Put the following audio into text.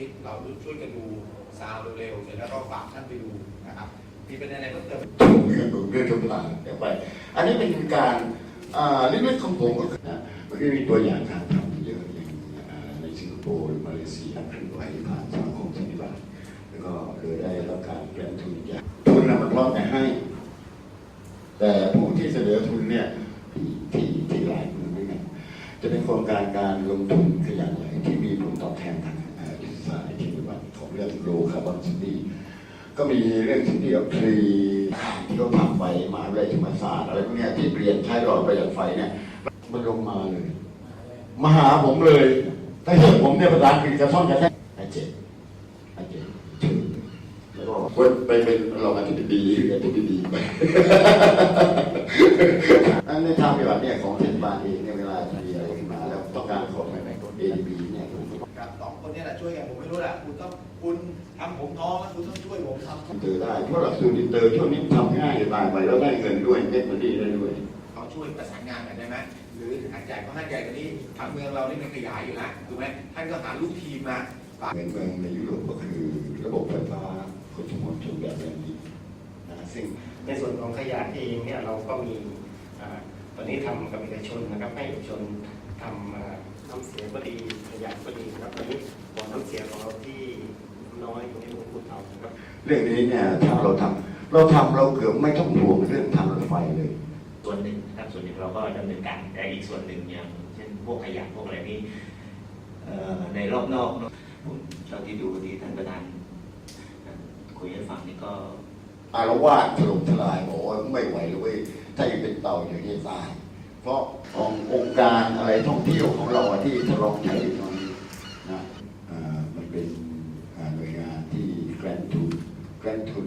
ทิตย์เราช่วยกันดูซาวเร็วๆเสร็จแล้วก็ฝากท่านไปดูนะครับมีประเด็นอะไรเพิ่มเติมเรื่องของเรื่องทุกอย่างเดี๋ยวไป อันนี้เป็นการเล็กๆของผมก็คือนะมันก็มีตัวอย่างการทำเยอะอย่างในสิงคโปร์มาเลเซียเคลื่อนไหวผ่านสมาคมสันติบาลแล้วก็โดยได้รับการแกลนทุนจากทุนนะมันพร้อมแต่ให้ แต่ผู้ที่เสนอทุนเนี่ยที่ที่ที่หลายมือด้วยกันจะเป็นโครงการการลงทุนขยายใหญ่ โลคาร์บอนซิตี้ก็มีเรื่องที่เกี่ยวกับทรีที่เขาทำไปมหาวิทยาลัยธรรมศาสตร์อะไรพวกเนี้ยที่เปลี่ยนใช้หลอดประหยัดไฟเนี่ยมันลงมาเลย มาหาผมเลย ถ้าเห็นผมเนี่ยประธานกิจกระท่อมจะได้อาเจ็บอาเจ็บถึงแล้วก็วนไปเป็นรองอธิบดีอธิบดีไปอันในทางปฏิบัติเนี่ยของเทศบาลเองเนี่ยเวลามีอะไรขึ้นมาแล้วต้องการของใหม่ๆของ ADB เนี่ยผมก็ครับ สองคนเนี้แหละช่วยกันผมไม่รู้แหละคุณต้องคุณทำผมท้องแล้วคุณต้องช่วยผมทำอินเตอร์ได้เพราะหลักสูตรอินเตอร์ช่วงนี้ทำง่ายมากไปแล้วได้เงินด้วยเม็ดมันดีได้ด้วยเขาช่วยประสานงานกันได้ไหมหรือหาดใหญ่ก็หาดใหญ่ตอนนี้ทางเมืองเรานี่มันขยายอยู่แล้วถูกไหมท่านก็หาลูกทีมมาฝากเหมือนเมืองในยุโรปก็คือระบบไฟฟ้าขนส่งมวลชนแบบแรงดีนะซึ่งในส่วนของขยะเองเนี่ยเราก็มีอ่าตอนนี้ทำกับเอกชนนะครับให้เอกชนทำอ่า น้ำเสียก็ดีขยะก็ดีนะครับตอนนี้บ่อน้ำเสียของเราที่น้อยตรงนี้ผมพูดเอานะครับเรื่องนี้เนี่ยถ้าเราทำเราทำเราเกือบไม่ต้องห่วงเรื่องทางรถไฟเลย ส่วนหนึ่งนะครับส่วนหนึ่งเราก็ดำเนินการแต่อีกส่วนหนึ่งอย่างเช่นพวกขยะพวกอะไรนี่เอ่อในรอบนอกเนอะผมเท่าที่ดูที่ท่านประธานคุยให้ฟังนี่ก็อารวาสถล่มทลายบอกว่าไม่ไหวเลยเว้ยถ้ายังเป็นเต่าอย่างนี้ตาย เพราะขององค์การอะไรท่องเที่ยวของเราที่ทดลองใช้อยู่ตอนนี้นะมันเป็นหน่วยงานที่แกรนทุนแกรนทุน